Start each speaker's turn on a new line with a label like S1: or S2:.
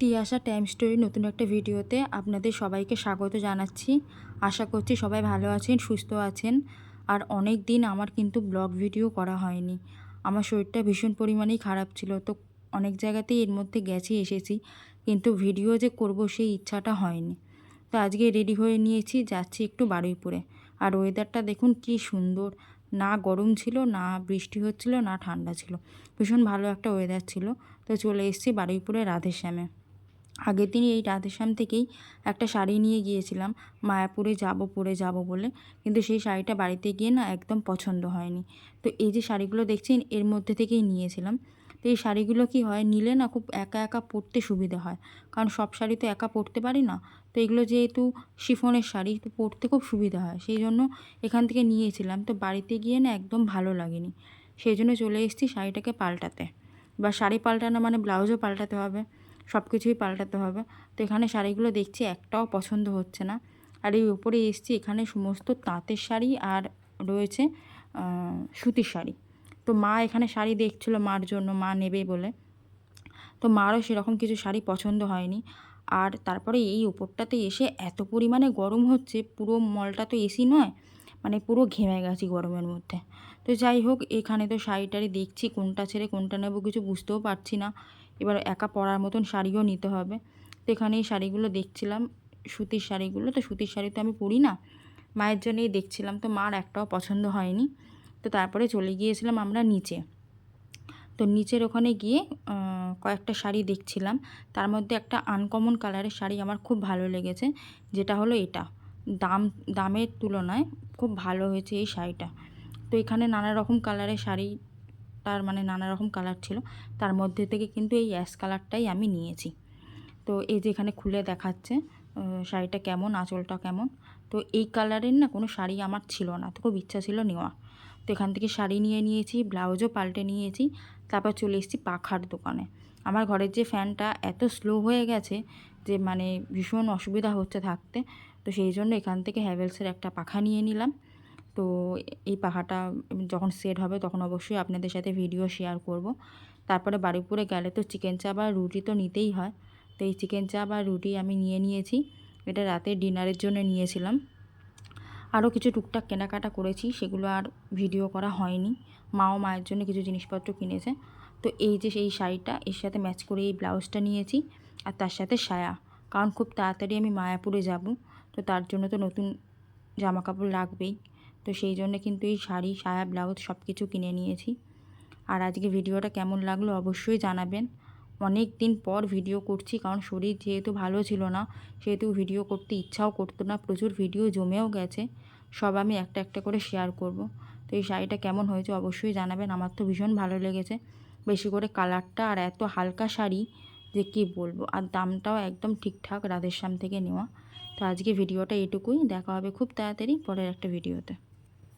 S1: Tiyasha time story নতুন একটা ভিডিওতে আপনাদের সবাইকে স্বাগত জানাচ্ছি। আশা করছি সবাই ভালো আছেন, সুস্থ আছেন। আর অনেক দিন আমার কিন্তু ব্লগ ভিডিও করা হয়নি। আমার শরীরটা ভীষণ পরিমাণেই খারাপ ছিল, তো অনেক জায়গাতেই এর মধ্যে গেছি, এসেছি। কিন্তু ভিডিও যে করব সেই ইচ্ছাটা হয়নি। তো আজকে রেডি হয়ে নিয়েছি, যাচ্ছি একটু বারুইপুরে। আর ওয়েদারটা দেখুন কি সুন্দর। না গরম ছিল, না বৃষ্টি হচ্ছিল, না ঠান্ডা ছিল। ভীষণ ভালো একটা ওয়েদার ছিল। তো চলে এসেছি বারুইপুরে রাধেশ্যামে। আগের দিনই এই রাধেশ্যাম থেকেই একটা শাড়ি নিয়ে গিয়েছিলাম। মায়াপুরে যাব, পরে যাব বলে। কিন্তু সেই শাড়িটা বাড়িতে গিয়ে না একদম পছন্দ হয়নি। তো এই যে শাড়িগুলো দেখছেন, এর মধ্যে থেকেই নিয়েছিলাম। তো এই শাড়িগুলো কি হয়, নিলে না খুব একা একা পরতে সুবিধে হয়। কারণ সব শাড়ি তো একা পরতে পারি না। তো এগুলো যেহেতু শিফনের শাড়ি, তো পরতে খুব সুবিধা হয়। সেই জন্য এখান থেকে নিয়েছিলাম। তো বাড়িতে গিয়ে না একদম ভালো লাগেনি। সেই জন্য চলে এসেছি শাড়িটাকে পাল্টাতে। বা শাড়ি পাল্টানো মানে ব্লাউজও পাল্টাতে হবে। সব কিছুই পাল্টাতে হবে। তো এখানে শাড়িগুলো দেখছি একটাও পছন্দ হচ্ছে না। আর এই উপরে এসছি, এখানে সমস্ত তাঁতের শাড়ি আর রয়েছে সুতির শাড়ি। তো মা এখানে শাড়ি দেখছিল মার জন্য, মা নেবে বলে। তো মারও সেরকম কিছু শাড়ি পছন্দ হয়নি। আর তারপরে এই উপরটাতে এসে এত পরিমাণে গরম হচ্ছে, পুরো মলটা তো এসি নয় মানে পুরো ঘেমে গেছি গরমের মধ্যে। তো যাই হোক, এখানে তো শাড়ি টাড়ি দেখছি, কোনটা ছেড়ে কোনটা নেব কিছু বুঝতেও পারছি না। এবার একা পরার মতন শাড়িও নিতে হবে। তো এখানে এই শাড়িগুলো দেখছিলাম, সুতির শাড়িগুলো। তো সুতির শাড়ি তো আমি পরি না, মায়ের জন্যই দেখছিলাম। তো মার একটাও পছন্দ হয়নি। তো তারপরে চলে গিয়েছিলাম আমরা নিচে। তো নিচের ওখানে গিয়ে কয়েকটা শাড়ি দেখছিলাম। তার মধ্যে একটা আনকমন কালারের শাড়ি আমার খুব ভালো লেগেছে, যেটা হলো এটা। দাম, দামের তুলনায় খুব ভালো হয়েছে এই শাড়িটা। তো এখানে নানা রকম কালারের শাড়ি তার মানে নানা রকম কালার ছিল। তার মধ্যে থেকে কিন্তু এই অ্যাশ কালারটাই আমি নিয়েছি। তো এই যে এখানে খুলে দেখাচ্ছে শাড়িটা কেমন, আঁচলটা কেমন? তো এই কালারের না কোনো শাড়ি আমার ছিল না, তো খুব ইচ্ছা ছিল নেওয়া। তো এখান থেকে শাড়ি নিয়ে নিয়েছি, ব্লাউজও পাল্টে নিয়েছি, তারপর চলে এসেছি পাখার দোকানে। আমার ঘরের যে ফ্যানটা এত স্লো হয়ে গেছে যে মানে ভীষণ অসুবিধা হচ্ছে থাকতে, তো সেই জন্য এখান থেকে হ্যাভেলসের একটা পাখা নিয়ে নিলাম। তো এই পাখাটা যখন সেট হবে তখন অবশ্যই আপনাদের সাথে ভিডিও শেয়ার করব। তারপরে বাড়িপুরে গেলে তো চিকেন চা বা রুটি তো নিতেই হয়। তো এই চিকেন চা বা রুটি আমি নিয়ে নিয়েছি। এটা রাতে ডিনারের জন্য নিয়েছিলাম। আরও কিছু টুকটাক কেনাকাটা করেছি, সেগুলো আর ভিডিও করা হয়নি। মাও মায়ের জন্য কিছু জিনিসপত্র কিনেছে। তো এই যে সেই শাড়িটা, এর সাথে ম্যাচ করে এই ব্লাউজটা নিয়েছি। আর তার সাথে সায়া। কারণ খুব তাড়াতাড়ি আমি মায়াপুরে যাব। তো তার জন্য তো নতুন জামা কাপড় লাগবেই। তো সেই জন্য কিন্তু এই শাড়ি, সায়া, ব্লাউজ সব কিছু কিনে নিয়েছি। আর আজকে ভিডিওটা কেমন লাগল অবশ্যই জানাবেন। অনেক দিন পর ভিডিও করছি, কারণ শরীর যেহেতু ভালো ছিল না, সেহেতু ভিডিও করতে ইচ্ছাও করতো না, প্রচুর ভিডিও জমেও গেছে, সব আমি একটা একটা করে শেয়ার করব। তো এই শাড়িটা কেমন হয়েছে অবশ্যই জানাবেন, আমার তো ভীষণ ভালো লেগেছে। বেশি করে কালারটা আর এত হালকা শাড়ি যে কি বলব, আর দামটাও একদম ঠিকঠাক রাধেশ্যাম থেকে নেওয়া। তো আজকে ভিডিওটা এটুকুই, দেখা হবে খুব তাড়াতাড়ি পরের একটা ভিডিওতে।